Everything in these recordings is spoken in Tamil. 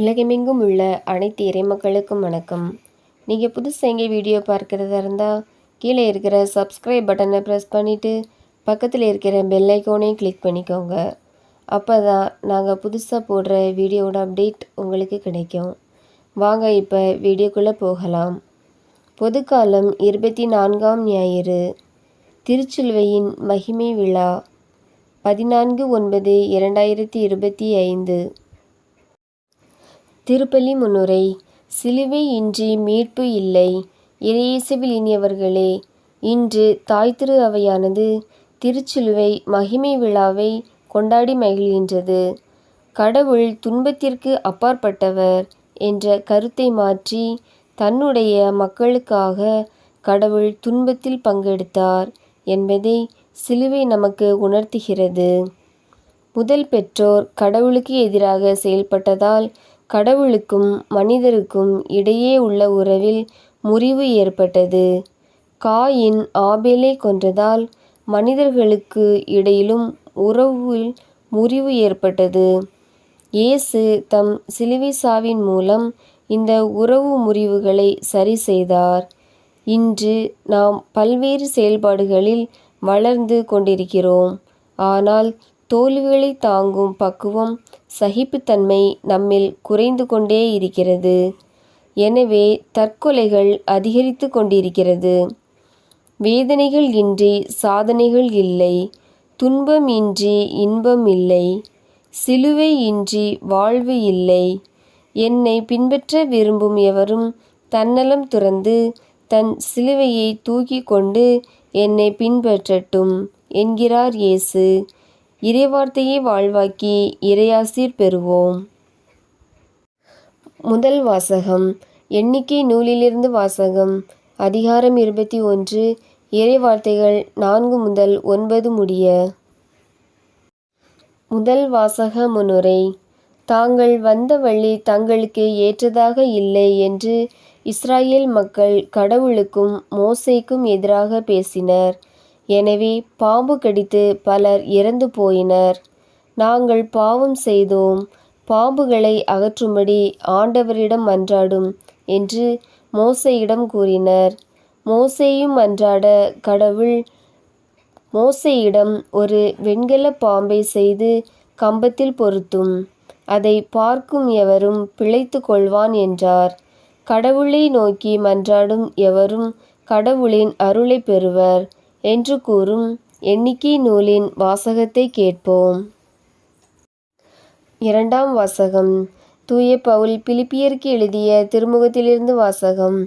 உலகமெங்கும் உள்ள அனைத்து இறைமக்களுக்கும் வணக்கம். நீங்கள் புதுசாக எங்கே வீடியோ பார்க்குறதா இருந்தால் கீழே இருக்கிற சப்ஸ்கிரைப் பட்டனை ப்ரெஸ் பண்ணிவிட்டு பக்கத்தில் இருக்கிற பெல் ஐக்கோனையும் கிளிக் பண்ணிக்கோங்க. அப்போ தான் நாங்கள் புதுசாக போடுற வீடியோவோட அப்டேட் உங்களுக்கு கிடைக்கும். வாங்க இப்போ வீடியோக்குள்ளே போகலாம். பொதுக்காலம் இருபத்தி நான்காம் ஞாயிறு திருச்சிலுவையின் மகிமை விழா பதினான்கு ஒன்பது இரண்டாயிரத்தி இருபத்தி ஐந்து. திருப்பலி முன்னுரை சிலுவை இன்றி மீட்பு இல்லை. இறையேசுவில் இனியவர்களே இன்று தாய் திரு அவையானது திருச்சிலுவை மகிமை விழாவை கொண்டாடி மகிழ்கின்றது. கடவுள் துன்பத்திற்கு அப்பாற்பட்டவர் என்ற கருத்தை மாற்றி தன்னுடைய மக்களுக்காக கடவுள் துன்பத்தில் பங்கெடுத்தார் என்பதை சிலுவை நமக்கு உணர்த்துகிறது. முதல் பெற்றோர் கடவுளுக்கு எதிராக செயல்பட்டதால் கடவுளுக்கும் மனிதருக்கும் இடையே உள்ள உறவில் முறிவு ஏற்பட்டது. காயின் ஆபேலை கொன்றதால் மனிதர்களுக்கு இடையிலும் உறவில் முறிவு ஏற்பட்டது. இயேசு தம் சிலுவை சாவின் மூலம் இந்த உறவு முறிவுகளை சரி செய்தார். இன்று நாம் பல்வேறு செயல்பாடுகளில் வளர்ந்து கொண்டிருக்கிறோம். ஆனால் தோல்விகளை தாங்கும் பக்குவம் சகிப்புத்தன்மை நம்மில் குறைந்து கொண்டே இருக்கிறது. எனவே தற்கொலைகள் அதிகரித்து கொண்டிருக்கிறது. வேதனைகள் இன்றி சாதனைகள் இல்லை. துன்பம் இன்றி இன்பம் இல்லை. சிலுவை இன்றி வாழ்வு இல்லை. என்னை பின்பற்ற விரும்பும் எவரும் தன்னலம் துறந்து தன் சிலுவையை தூக்கி கொண்டு என்னை பின்பற்றட்டும் என்கிறார் இயேசு. இறைவார்த்தையை வாழ்வாக்கி இறையாசீர் பெறுவோம். முதல் வாசகம். எண்ணிக்கை நூலிலிருந்து வாசகம். அதிகாரம் இருபத்தி ஒன்று. இறைவார்த்தைகள் நான்கு முதல் ஒன்பது முடிய. முதல் வாசக முன்னுரை தாங்கள் வந்த வழி தங்களுக்கு ஏற்றதாக இல்லை என்று இஸ்ராயேல் மக்கள் கடவுளுக்கும் மோசைக்கும் எதிராக பேசினர். எனவே பாம்பு கடித்து பலர் இறந்து போயினர். நாங்கள் பாவம் செய்தோம். பாம்புகளை அகற்றும்படி ஆண்டவரிடம் மன்றாடும் என்று மோசையிடம் கூறினர். மோசையும் மன்றாட கடவுள் மோசையிடம் ஒரு வெண்கல பாம்பை செய்து கம்பத்தில் பொருத்தும். அதை பார்க்கும் எவரும் பிழைத்து கொள்வான் என்றார். கடவுளை நோக்கி மன்றாடும் எவரும் கடவுளின் அருளை பெறுவர். என்று கூறும் எண்ணிக்கை நூலின் வாசகத்தை கேட்போம். இரண்டாம் வாசகம். தூய பவுல் பிலிப்பியருக்கு எழுதிய திருமுகத்திலிருந்து வாசகம்.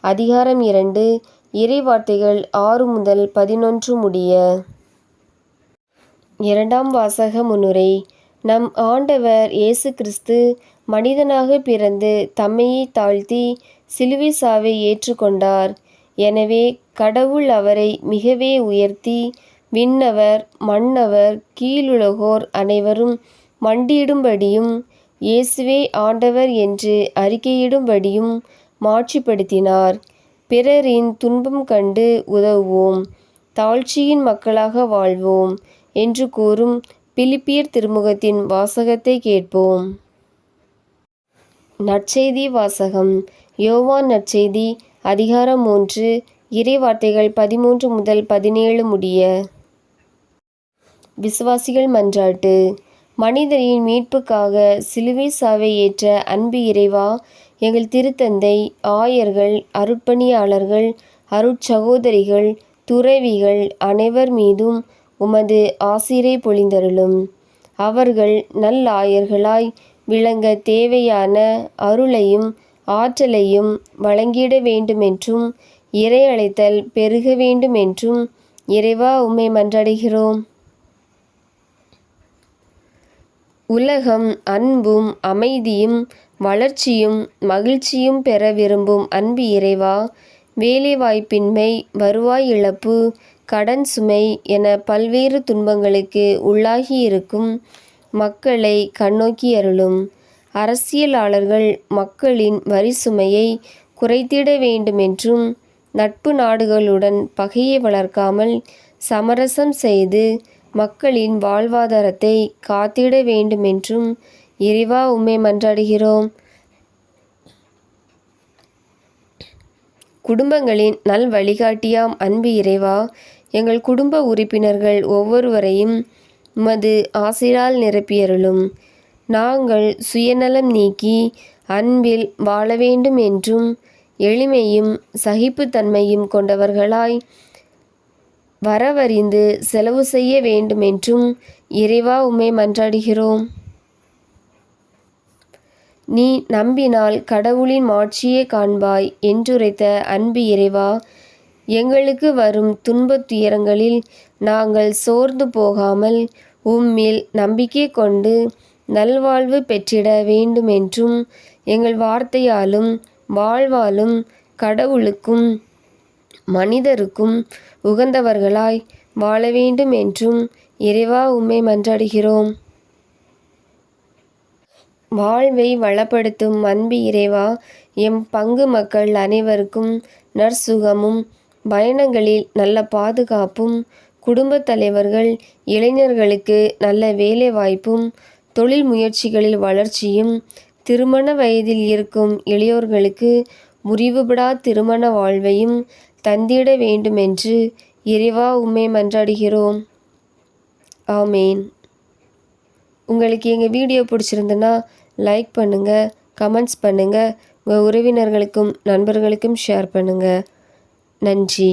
அதிகாரம் இரண்டு. இறை வார்த்தைகள் ஆறு முதல் பதினொன்று முடிய. இரண்டாம் வாசக முன்னுரை. நம் ஆண்டவர் இயேசு கிறிஸ்து மனிதனாக பிறந்து தம்மையை தாழ்த்தி சிலுவை சாவை ஏற்றுக்கொண்டார். எனவே கடவுள் அவரை மிகவே உயர்த்தி விண்ணவர் மன்னவர் கீழுலகோர் அனைவரும் மண்டியிடும்படியும் இயேசுவே ஆண்டவர் என்று அறிக்கையிடும்படியும் மாட்சிப்படுத்தினார். பிறரின் துன்பம் கண்டு உதவுவோம் தாழ்ச்சியின் மக்களாக வாழ்வோம் என்று கூறும் பிலிப்பியர் திருமுகத்தின் வாசகத்தை கேட்போம். நற்செய்தி வாசகம் யோவான் நற்செய்தி அதிகாரம் மூன்று இறைவார்த்தைகள் பதிமூன்று முதல் பதினேழு முடிய. விசுவாசிகள் மன்றாட்டு. மனிதரின் மீட்புக்காக சிலுவை சாவை ஏற்ற அன்பு இறைவா எங்கள் திருத்தந்தை ஆயர்கள் அருட்பணியாளர்கள் அருட்சகோதரிகள் துறவிகள் அனைவர் மீதும் உமது ஆசிரை பொழிந்தருளும். அவர்கள் நல்லாயர்களாய் விளங்க தேவையான அருளையும் ஆற்றலையும் வழங்கிட வேண்டுமென்றும் இறை அழைத்தல் பெருக வேண்டுமென்றும் இறைவா உம்மை மன்றாடுகிறோம். உலகம் அன்பும் அமைதியும் வளர்ச்சியும் மகிழ்ச்சியும் பெற விரும்பும் அன்பு இறைவா வேலைவாய்ப்பின்மை வருவாய் இழப்பு கடன் சுமை என பல்வேறு துன்பங்களுக்கு உள்ளாகியிருக்கும் மக்களை கண்ணோக்கி அருளும். அரசியலாளர்கள் மக்களின் வரி சுமையை குறைத்திட வேண்டுமென்றும் நட்பு நாடுகளுடன் பகையை வளர்க்காமல் சமரசம் செய்து மக்களின் வாழ்வாதாரத்தை காத்திட வேண்டுமென்றும் இறைவா உம்மை மன்றாடுகிறோம். குடும்பங்களின் நல் வழிகாட்டியாம் அன்பு இறைவா எங்கள் குடும்ப உறுப்பினர்கள் ஒவ்வொருவரையும் உமது ஆசிரால் நிரப்பியருளும். நாங்கள் சுயநலம் நீக்கி அன்பில் வாழ வேண்டும் என்றும் எளிமையும் சகிப்புத்தன்மையும் கொண்டவர்களாய் வரவறிந்து செலவு செய்ய வேண்டுமென்றும் இறைவா உம்மை மன்றாடுகிறோம். நீ நம்பினால் கடவுளின் மாட்சியே காண்பாய் என்றுரைத்த அன்பு இறைவா எங்களுக்கு வரும் துன்பத் துயரங்களில் நாங்கள் சோர்ந்து போகாமல் உம்மில் நம்பிக்கை கொண்டு நல்வாழ்வு பெற்றிட வேண்டுமென்றும் எங்கள் வார்த்தையாலும் வாழ்வாலும் கடவுளுக்கும் மனிதருக்கும் உகந்தவர்களாய் வாழ வேண்டும் என்றும் இறைவா உம்மை மன்றாடுகிறோம். வாழ்வை வளப்படுத்தும் அன்பு இறைவா எம் பங்கு மக்கள் அனைவருக்கும் நற்சுகமும் பயணங்களில் நல்ல பாதுகாப்பும் குடும்பத் தலைவர்கள் இளைஞர்களுக்கு நல்ல வேலை வாய்ப்பும் தொழில் முயற்சிகளில் வளர்ச்சியும் திருமண வயதில் இருக்கும் இளையோர்களுக்கு முறிவுபடா திருமண வாழ்வையும் தந்திட வேண்டுமென்று இறைவா உம்மை மன்றாடுகிறோம். ஆமேன். உங்களுக்கு எங்கள் வீடியோ பிடிச்சிருந்துன்னா லைக் பண்ணுங்கள் கமெண்ட்ஸ் பண்ணுங்கள் உங்கள் உறவினர்களுக்கும் நண்பர்களுக்கும் ஷேர் பண்ணுங்கள் நன்றி.